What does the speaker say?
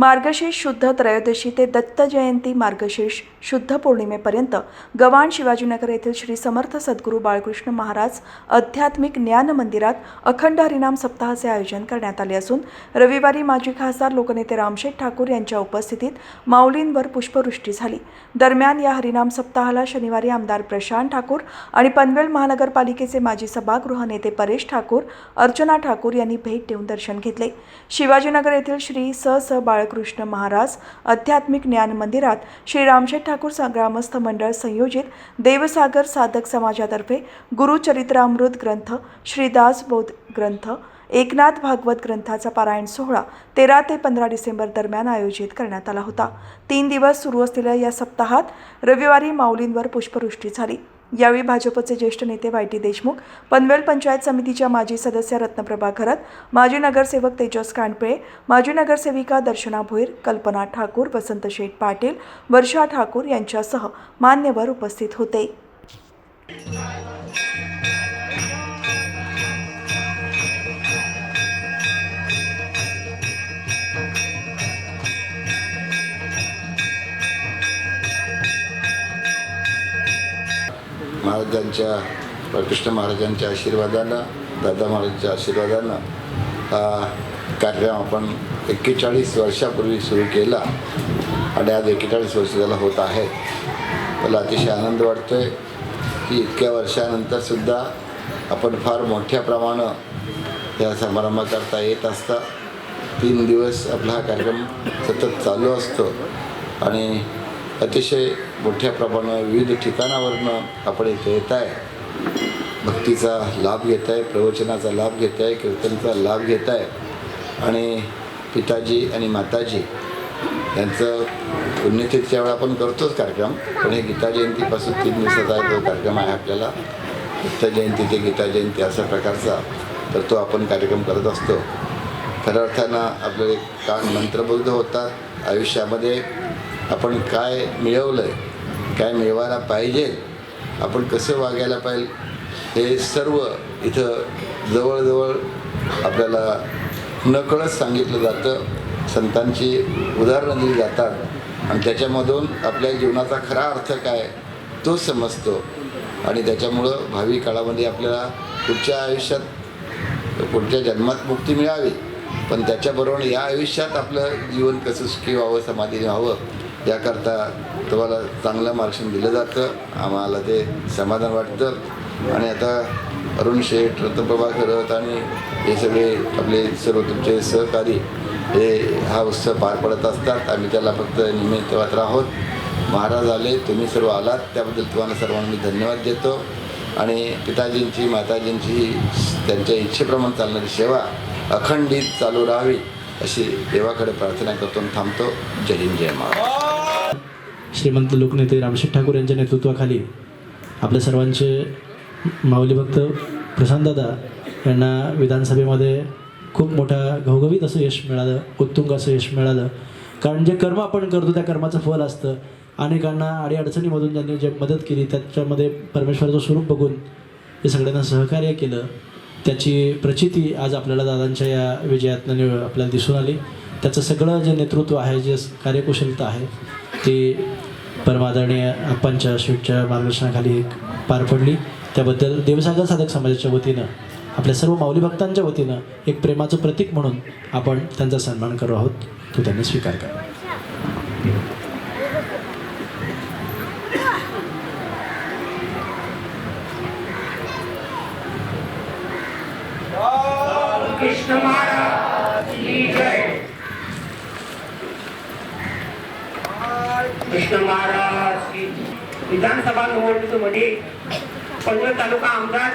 मार्गशीर्ष शुद्ध त्रयोदशी ते दत्त जयंती मार्गशीर्ष शुद्ध पौर्णिमेपर्यंत गवाण शिवाजीनगर येथील श्री समर्थ सद्गुरू बाळकृष्ण महाराज आध्यात्मिक ज्ञान मंदिरात अखंड हरिनाम सप्ताहाचे आयोजन करण्यात आले असून रविवारी माजी खासदार लोकनेते रामशेठ ठाकूर यांच्या उपस्थितीत माऊलींवर पुष्पवृष्टी झाली. दरम्यान या हरिनाम सप्ताहाला शनिवारी आमदार प्रशांत ठाकूर आणि पनवेल महानगरपालिकेचे माजी सभागृह नेते परेश ठाकूर अर्चना ठाकूर यांनी भेट देऊन दर्शन घेतले. शिवाजीनगर येथील श्री स स बाळ बाळकृष्ण महाराज आध्यात्मिक ज्ञान मंदिरात श्री रामशेठ ठाकूर ग्रामस्थ मंडळ संयोजित देवसागर साधक समाजातर्फे गुरुचरित्रामृत ग्रंथ श्रीदास बोध ग्रंथ एकनाथ भागवत ग्रंथाचा पारायण सोहळा तेरा ते पंधरा डिसेंबर दरम्यान आयोजित करण्यात आला होता. तीन दिवस सुरू असलेल्या या सप्ताहात रविवारी माऊलींवर पुष्पवृष्टी झाली. यावेळी भाजपचे ज्येष्ठ नेते वाय टी देशमुख पनवेल पंचायत समितीच्या माजी सदस्य रत्नप्रभा घरत माजी नगरसेवक तेजस कांडपिळे माजी नगरसेविका दर्शना भोईर कल्पना ठाकूर वसंत शेठ पाटील वर्षा ठाकूर यांच्यासह मान्यवर उपस्थित होते. महाराजांच्या बाळकृष्ण महाराजांच्या आशीर्वादानं दादा महाराजांच्या आशीर्वादानं हा कार्यक्रम आपण एक्केचाळीस वर्षापूर्वी सुरू केला आणि आज एक्केचाळीस वर्ष त्याला होत आहे. मला अतिशय आनंद वाटतो आहे की इतक्या वर्षानंतरसुद्धा आपण फार मोठ्या प्रमाणात या समारंभाकरता येत असता. तीन दिवस आपला हा कार्यक्रम सतत चालू असतो आणि अतिशय मोठ्या प्रमाणावर विविध ठिकाणावरनं आपण इथे येत आहे. भक्तीचा लाभ घेत आहे प्रवचनाचा लाभ घेत आहे कीर्तनचा लाभ घेत आहे. आणि पिताजी आणि माताजी यांचं पुण्यतिथीच्या वेळा आपण करतोच कार्यक्रम पण हे गीता जयंतीपासून तीन दिवसाचा जो कार्यक्रम आहे आपल्याला. दत्त जयंती ते गीता जयंती अशा प्रकारचा तर तो आपण कार्यक्रम करत असतो. खऱ्या अर्थानं आपले कान मंत्रबुद्ध होतात आयुष्यामध्ये आपण काय मिळवलं आहे काय मिळवायला पाहिजे आपण कसं वागायला पाहिजे हे सर्व इथं जवळजवळ आपल्याला नकळत सांगितलं जातं. संतांची उदाहरणं दिली जातात. आणि त्याच्यामधून आपल्या जीवनाचा खरा अर्थ काय तो समजतो. आणि त्याच्यामुळं भावी काळामध्ये आपल्याला पुढच्या आयुष्यात पुढच्या जन्मात मुक्ती मिळावी. पण त्याच्याबरोबर या आयुष्यात आपलं जीवन कसं सुखी व्हावं समाधी व्हावं याकरता तुम्हाला चांगलं मार्गदर्शन दिलं जातं. आम्हाला ते समाधान वाटतं. आणि आता अरुण शेठ रत्नप्रभा करत आणि हे सगळे आपले सर्व तुमचे सहकारी हे हा उत्सव पार पडत असतात. आम्ही त्याला फक्त निमित्त मात्र आहोत. महाराज आले तुम्ही सर्व आलात. त्याबद्दल तुम्हाला सर्वांना मी धन्यवाद देतो. आणि पिताजींची माताजींची त्यांच्या इच्छेप्रमाणे चालणारी सेवा अखंडित चालू राहावी. अशी देवाकडे प्रार्थना करतो थांबतो. जय हिंद जय महाराज श्रीमंत लोकनेते रामशेठ ठाकूर यांच्या नेतृत्वाखाली आपल्या सर्वांचे माऊली भक्त प्रशांतदादा यांना विधानसभेमध्ये खूप मोठा घवघवीत असं यश मिळालं उत्तुंग असं यश मिळालं. कारण जे कर्म आपण करतो त्या कर्माचं फल असतं. अनेकांना अडीअडचणीमधून ज्यांनी जे मदत केली त्याच्यामध्ये परमेश्वराचं स्वरूप बघून हे सगळ्यांना सहकार्य केलं. त्याची प्रचिती आज आपल्याला दादांच्या या विजयातनं आपल्याला दिसून आली. त्याचं सगळं जे नेतृत्व आहे जे कार्यकुशलता आहे ती परमादरणीय आप्पांच्या शेवटच्या मार्गदर्शनाखाली पार पडली. त्याबद्दल देवसागर साधक समाजाच्या वतीनं आपल्या सर्व माऊली भक्तांच्या वतीनं एक प्रेमाचं प्रतीक म्हणून आपण त्यांचा सन्मान करू आहोत. तो त्यांनी स्वीकार करा कृष्ण महाराज की जय. कृष्ण महाराज की विधानसभा निवडणुकीमध्ये पनवेल तालुका आमदार